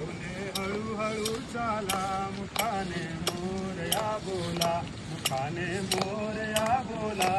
पाऊले हळूहळू चाला मुखाने मोरया बोला मुखाने मोरया बोला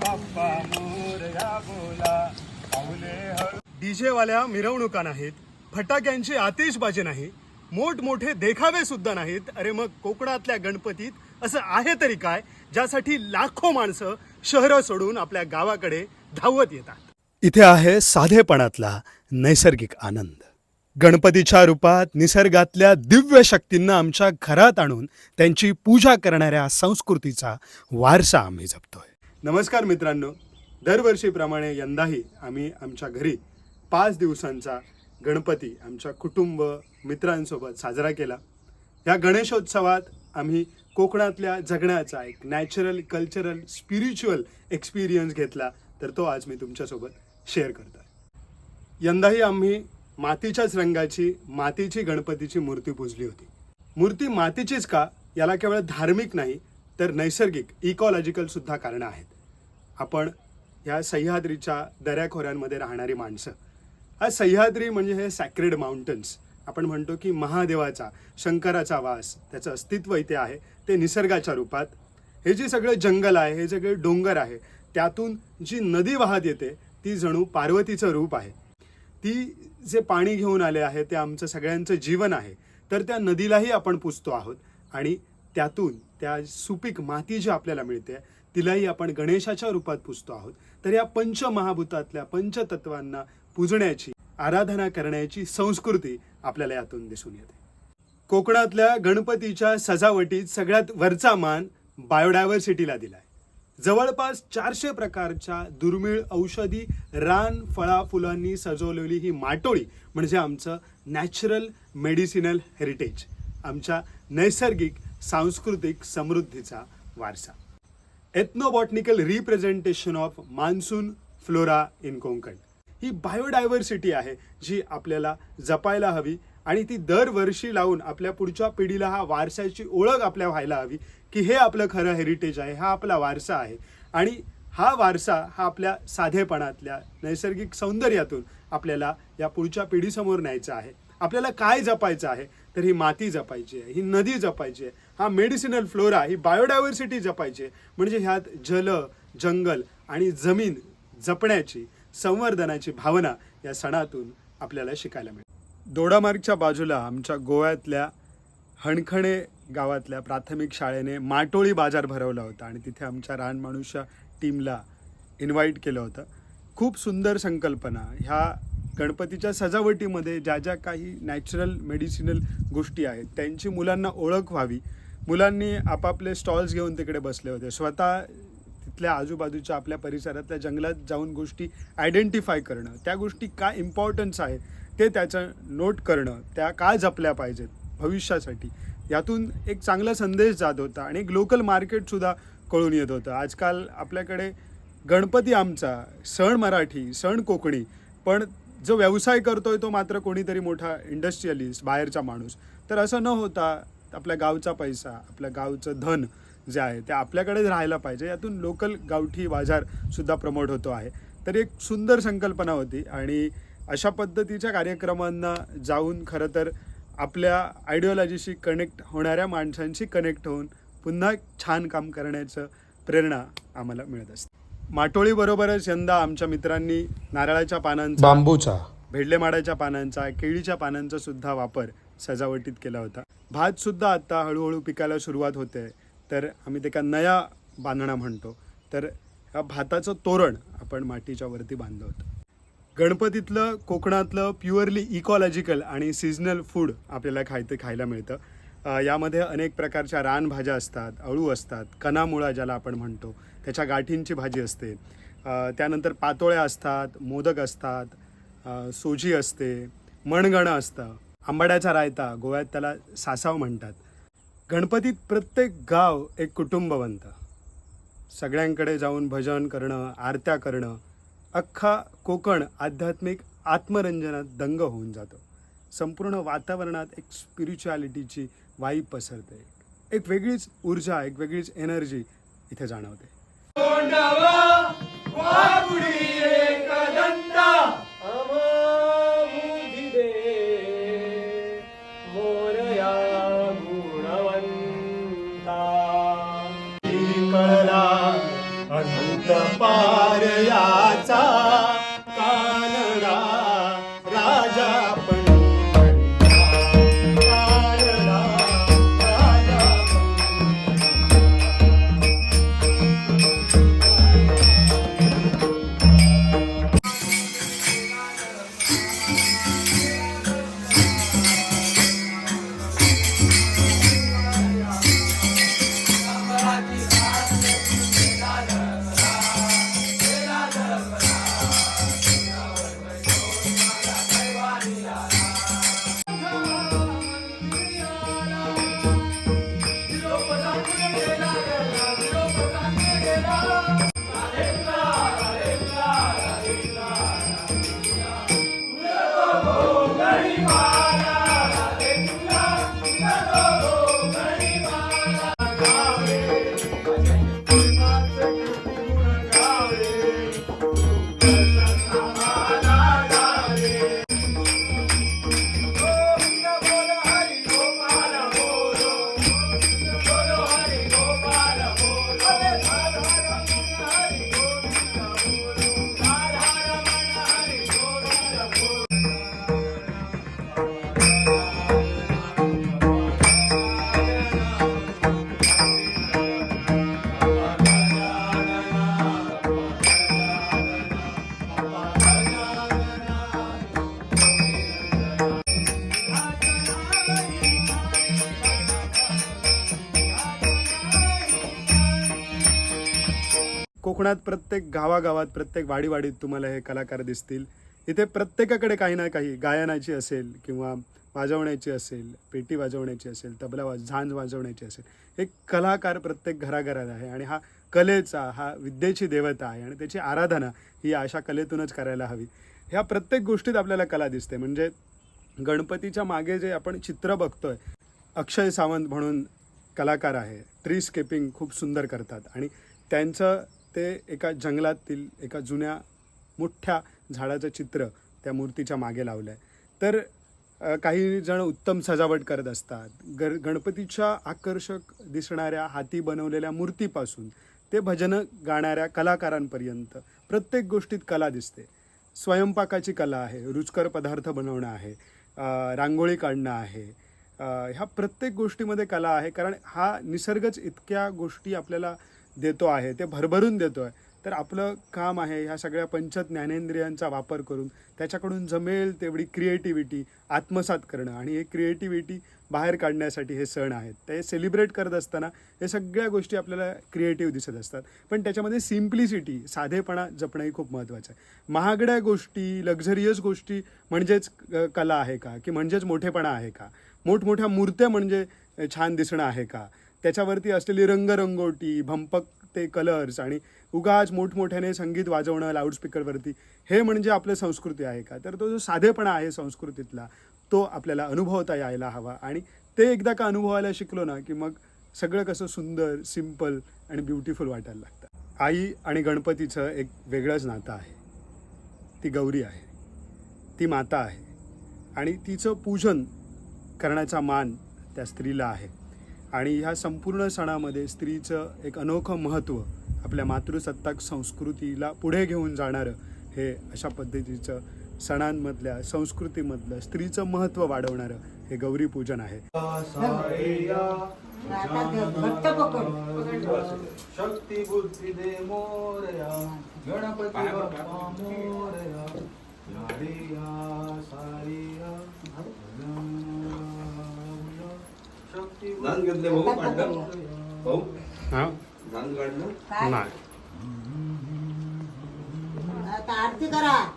बाप्पा मोरया बोला. पाऊले हळू डीजे वाल्या मिरवणुका नाहीत फटाक्यांची आतिषबाजी नाही मोठमोठे देखावे सुद्धा नाहीत. अरे मग कोकणातल्या गणपतीत असं आहे तरी काय ज्यासाठी लाखो माणसं शहरं सोडून आपल्या गावाकडे धावत येतात? इथे आहे साधेपणातला नैसर्गिक आनंद. गणपतीच्या रूपात निसर्गातल्या दिव्य शक्तींना आमच्या घरात आणून त्यांची पूजा करणाऱ्या संस्कृतीचा वारसा आम्ही जपतोय. नमस्कार मित्रांनो. दरवर्षीप्रमाणे यंदाही आम्ही आमच्या घरी पाच दिवसांचा गणपती आमच्या कुटुंब मित्रांसोबत साजरा केला. या गणेशोत्सवात आम्ही कोकणातल्या जगण्याचा एक नॅचरल कल्चरल स्पिरिच्युअल एक्सपिरियन्स घेतला तर तो आज मी तुमच्यासोबत शेअर करतो यंदाही आम्ही मातीच्याच रंगाची मातीची गणपतीची मूर्ती पूजली होती. मूर्ती मातीचीच का? याला केवळ धार्मिक नाही तर नैसर्गिक इकॉलॉजिकल सुद्धा कारणं आहेत. आपण ह्या सह्याद्रीच्या दऱ्याखोऱ्यांमध्ये राहणारी माणसं. हा सह्याद्री म्हणजे हे सॅक्रेड माउंटन्स आपण म्हणतो की महादेवाचा शंकराचा वास त्याचं अस्तित्व इथे आहे ते निसर्गाच्या रूपात. हे जे सगळं जंगल आहे हे सगळे डोंगर आहे त्यातून जी नदी वाहत येते ती जणू पार्वतीचं रूप आहे. ती जे पाणी घेऊन आले आहे ते आमचं सगळ्यांचं जीवन आहे तर त्या नदीलाही आपण पुजतो आहोत. आणि त्यातून त्या सुपीक माती जी आपल्याला मिळते तिलाही आपण गणेशाच्या रूपात पुजतो आहोत. तर या पंचमहाभूतातल्या पंचतत्वांना पूजण्याची आराधना करण्याची संस्कृती आपल्याला यातून दिसून येते. कोकणातल्या गणपतीच्या सजावटीत सगळ्यात वरचा मान बायोडायव्हर्सिटीला दिला जवळपास चारशे प्रकारच्या दुर्मिळ औषधी रान फळा फुलांनी सजवलेली ही माटोळी म्हणजे आमचं नॅचरल मेडिसिनल हेरिटेज आमच्या नैसर्गिक सांस्कृतिक समृद्धीचा वारसा. Ethnobotanical representation of monsoon flora in Konkan he biodiversity आहे जी आपल्याला जपायला हवी आणि ती दरवर्षी लावून आपल्या पुढच्या पिढीला हा वारसाची ओळख आपल्या व्हायला हवी की हे आपलं खरं हेरिटेज आहे हा आपला वारसा आहे. आणि हा वारसा हा आपल्या साधेपणातल्या नैसर्गिक सौंदर्यातून आपल्याला या पुढच्या पिढीसमोर न्यायचा आहे. आपल्याला काय जपायचं आहे? तर ही माती जपायची आहे ही नदी जपायची आहे हा मेडिसिनल फ्लोरा ही बायोडायव्हर्सिटी जपायची आहे. म्हणजे ह्यात जल जंगल आणि जमीन जपण्याची संवर्धनाची भावना या सणातून आपल्याला शिकायला मिळते. दोडामार्गच्या बाजूला आमच्या गोव्यातल्या हणखणे गावातल्या प्राथमिक शाळेने माटोळी बाजार भरवला होता आणि तिथे आमच्या रानमाणूसच्या टीमला इन्व्हाइट केलं होतं. खूप सुंदर संकल्पना. ह्या गणपतीच्या सजावटीमध्ये ज्या ज्या काही नॅचरल मेडिसिनल गोष्टी आहेत त्यांची मुलांना ओळख व्हावी. मुलांनी आपापले स्टॉल्स घेऊन तिकडे बसले होते. स्वतः तिथल्या आजूबाजूच्या आपल्या परिसरातल्या जंगलात जाऊन गोष्टी आयडेंटिफाय करणं. त्या गोष्टी काय इम्पॉर्टन्स आहे ते त्याचं नोट करणं त्या का जपल्या पाहिजेत भविष्यासाठी. यातून एक चांगला संदेश जात होता आणि एक लोकल मार्केटसुद्धा कळून येत होतं. आजकाल आपल्याकडे गणपती आमचा सण मराठी सण कोकणी पण जो व्यवसाय करतोय तो मात्र कोणीतरी मोठा इंडस्ट्रियलिस्ट बाहेरचा माणूस. तर असं न होता आपल्या गावचा पैसा आपल्या गावचं धन जे आहे ते आपल्याकडेच राहायला पाहिजे. यातून लोकल गावठी बाजारसुद्धा प्रमोट होतो आहे. तर एक सुंदर संकल्पना होती आणि अशा पद्धतीच्या कार्यक्रमांना जाऊन खरं तर आपल्या आयडिओलॉजीशी कनेक्ट होणाऱ्या माणसांशी कनेक्ट होऊन पुन्हा छान काम करण्याचं प्रेरणा आम्हाला मिळत असते. माटोळीबरोबरच यंदा आमच्या मित्रांनी नारळाच्या पानांचा बांबूचा. भेडले माडाच्या पानांचा केळीच्या पानांचा सुद्धा वापर सजावटीत केला होता. भात सुद्धा आता हळूहळू पिकायला सुरुवात होते. तर आम्ही त्याला नया बांधणा म्हणतो. तर ह्या भाताचं तोरण आपण मातीच्या वरती बांधलं होतं. गणपतीतलं कोकणातलं प्युअरली इकॉलॉजिकल आणि सिजनल फूड आपल्याला खायचं खायला मिळतं. यामध्ये अनेक प्रकारच्या रानभाज्या असतात अळू असतात कणामुळा ज्याला आपण म्हणतो त्याच्या गाठींची भाजी असते. त्यानंतर पातोळ्या असतात मोदक असतात सोजी असते मणगणं असतं. आंबाड्याचा रायता गोव्यात त्याला सासाव म्हणतात. गणपतीत प्रत्येक गाव एक कुटुंब बनतं सगळ्यांकडे जाऊन भजन करणं आरत्या करणं अख्खा कोकण आध्यात्मिक आत्मरंजनात दंग होऊन जातो. संपूर्ण वातावरणात एक स्पिरिच्युअलिटीची वाई पसरते. एक वेगळीच ऊर्जा एक वेगळीच एनर्जी इथे जाणवते. कोकणात प्रत्येक गावागावात प्रत्येक वाडीवाडीत तुम्हाला हे कलाकार दिसतील. इथे प्रत्येकाकडे काही ना काही गायनाची असेल किंवा वाजवण्याची असेल पेटी वाजवण्याची असेल तबला वाज झांज वाजवण्याची असेल एक कलाकार प्रत्येक घराघरात आहे आणि हा कलेचा हा विद्येची देवता आहे आणि त्याची आराधना ही अशा कलेतूनच करायला हवी. ह्या प्रत्येक गोष्टीत आपल्याला कला दिसते. म्हणजे गणपतीच्या मागे जे आपण चित्र बघतोय अक्षय सावंत म्हणून कलाकार आहे. ट्री स्केपिंग खूप सुंदर करतात आणि त्यांचं ते एका जंगलातील एका जुन्या मोठ्या झाडाचं चित्र त्या मूर्तीच्या मागे लावलं आहे तर काही जण उत्तम सजावट करत असतात. गर गणपतीच्या आकर्षक दिसणाऱ्या हाती बनवलेल्या मूर्तीपासून ते भजनं गाणाऱ्या कलाकारांपर्यंत प्रत्येक गोष्टीत कला दिसते. स्वयंपाकाची कला आहे रुचकर पदार्थ बनवणं आहे रांगोळी काढणं आहे. ह्या प्रत्येक गोष्टीमध्ये कला आहे कारण हा निसर्गच इतक्या गोष्टी आपल्याला देतो आहे ते भरभरून देतो आहे. तर आपलं काम आहे ह्या सगळ्या पंच ज्ञानेंद्रियांचा वापर करून त्याच्याकडून जमेल तेवढी क्रिएटिव्हिटी आत्मसात करणं आणि हे क्रिएटिव्हिटी बाहेर काढण्यासाठी हे सण आहेत. ते सेलिब्रेट करत असताना हे सगळ्या गोष्टी आपल्याला क्रिएटिव्ह दिसत असतात. पण त्याच्यामध्ये सिम्प्लिसिटी साधेपणा जपणंही खूप महत्त्वाचं आहे. महागड्या गोष्टी लक्झरियस गोष्टी म्हणजेच कला आहे का? की म्हणजेच मोठेपणा आहे का? मोठमोठ्या मूर्त्या म्हणजे छान दिसणं आहे का? त्याच्यावरती असलेली रंगरंगोटी भंपक ते कलर्स आणि उगाच मोठमोठ्याने संगीत वाजवणं लाऊडस्पीकरवरती हे म्हणजे आपलं संस्कृती आहे का? तर तो जो साधेपणा आहे संस्कृतीतला तो आपल्याला अनुभवता यायला हवा. आणि ते एकदा का अनुभवायला शिकलो ना की मग सगळं कसं सुंदर सिंपल आणि ब्युटिफुल वाटायला लागतं. आई आणि गणपतीचं एक वेगळंच नातं आहे. ती गौरी आहे. ती माता आहे. आणि तिचं पूजन करण्याचा मान त्या स्त्रीला आहे. आणि ह्या संपूर्ण सणामध्ये स्त्रीचं एक अनोखं महत्त्व आपल्या मातृसत्ताक संस्कृतीला पुढे घेऊन जाणारं हे अशा पद्धतीचं सणांमधल्या संस्कृतीमधलं स्त्रीचं महत्त्व वाढवणारं हे गौरी पूजन आहे. शक्ती बुद्धी दे मोरया गणपती बाप्पा मोरया सारिया दान घेतले भाऊ काढलं भाऊ हां? काढलं. नाही. आता आरती करा.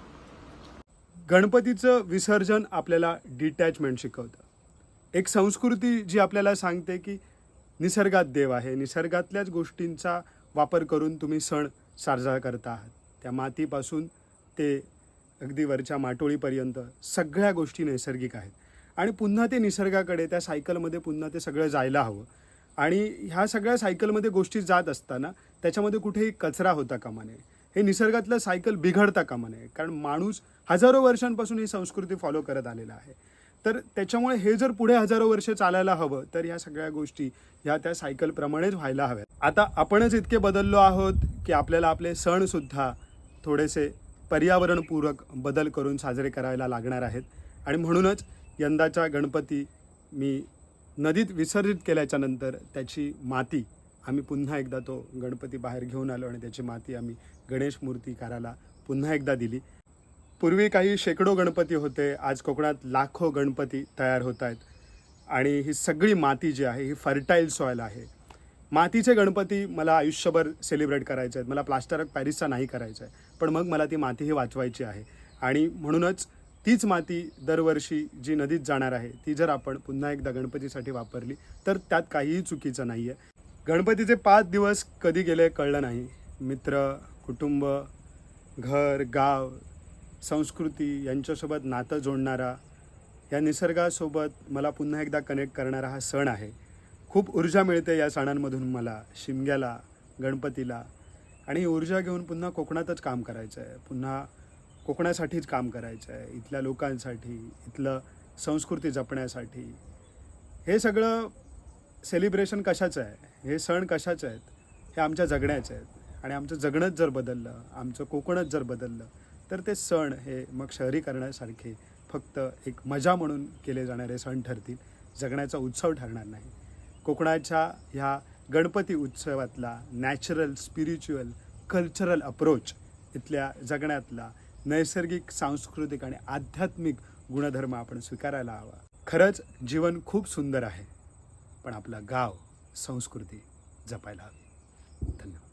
गणपतीचं विसर्जन आपल्याला डिटॅचमेंट शिकवतं. एक संस्कृती जी आपल्याला सांगते की निसर्गात देव आहे. निसर्गातल्याच गोष्टींचा वापर करून तुम्ही सण साजरा करता आहात. त्या मातीपासून ते अगदी वरच्या माटोळीपर्यंत सगळ्या गोष्टी नैसर्गिक आहेत. आणि पुन्हा ते निसर्गाकडे त्या सायकलमध्ये पुन्हा ते सगळं जायला हवं. आणि ह्या सगळ्या सायकलमध्ये गोष्टी जात असताना त्याच्यामध्ये कुठेही कचरा होता कामा नये. हे निसर्गातलं सायकल बिघडता कामा नये. कारण माणूस हजारो वर्षांपासून ही संस्कृती फॉलो करत आलेला आहे. तर त्याच्यामुळे हे जर पुढे हजारो वर्ष चालायला हवं तर ह्या सगळ्या गोष्टी ह्या त्या सायकलप्रमाणेच व्हायला हव्यात. आता आपणच इतके बदललो आहोत की आपल्याला आपले सणसुद्धा थोडेसे पर्यावरणपूरक बदल करून साजरे करायला लागणार आहेत. आणि म्हणूनच यंदाचा गणपती मी नदीत विसर्जित केल्याच्यानंतर त्याची माती आम्ही पुन्हा एकदा तो गणपती बाहेर घेऊन आलो आणि त्याची माती आम्ही गणेश मूर्तीकाराला पुन्हा एकदा दिली. पूर्वी काही शेकडो गणपती होते आज कोकणात लाखो गणपती तयार होत आहेत आणि ही सगळी माती जी आहे ही फर्टाईल सॉयल आहे. मातीचे गणपती मला आयुष्यभर सेलिब्रेट करायचे आहेत. मला प्लास्टर ऑफ पॅरिसचा नाही करायचा आहे. पण मग मला ती माती ही वाचवायची आहे. आणि म्हणूनच तीच माती दरवर्षी जी नदीत जाणार आहे ती जर आपण पुन्हा एकदा गणपतीसाठी वापरली तर त्यात काहीही चुकीचं नाही आहे गणपतीचे पाच दिवस कधी गेले कळलं नाही. मित्र कुटुंब घर गाव संस्कृती यांच्यासोबत नातं जोडणारा या निसर्गासोबत मला पुन्हा एकदा कनेक्ट करणारा हा सण आहे. खूप ऊर्जा मिळते या सणांमधून मला शिमग्याला गणपतीला. आणि ऊर्जा घेऊन पुन्हा कोकणातच काम करायचं आहे पुन्हा कोकणासाठीच काम करायचं आहे इथल्या लोकांसाठी इथलं संस्कृती जपण्यासाठी. हे सगळं सेलिब्रेशन कशाचं आहे? हे सण कशाचे आहेत? हे आमच्या जगण्याचे आहेत. आणि आमचं जगणंच जर बदललं आमचं कोकणच जर बदललं तर ते सण हे मग शहरीकरणासारखे फक्त एक मजा म्हणून केले जाणारे सण ठरतील. जगण्याचा उत्सव ठरणार नाही. कोकणाच्या ह्या गणपती उत्सवातला नॅचरल स्पिरिच्युअल कल्चरल अप्रोच इथल्या जगण्यातला नैसर्गिक सांस्कृतिक आणि आध्यात्मिक गुणधर्म आपण स्वीकारायला हवा. खरंच जीवन खूप सुंदर आहे पण आपलं गाव संस्कृती जपायला हवी. धन्यवाद.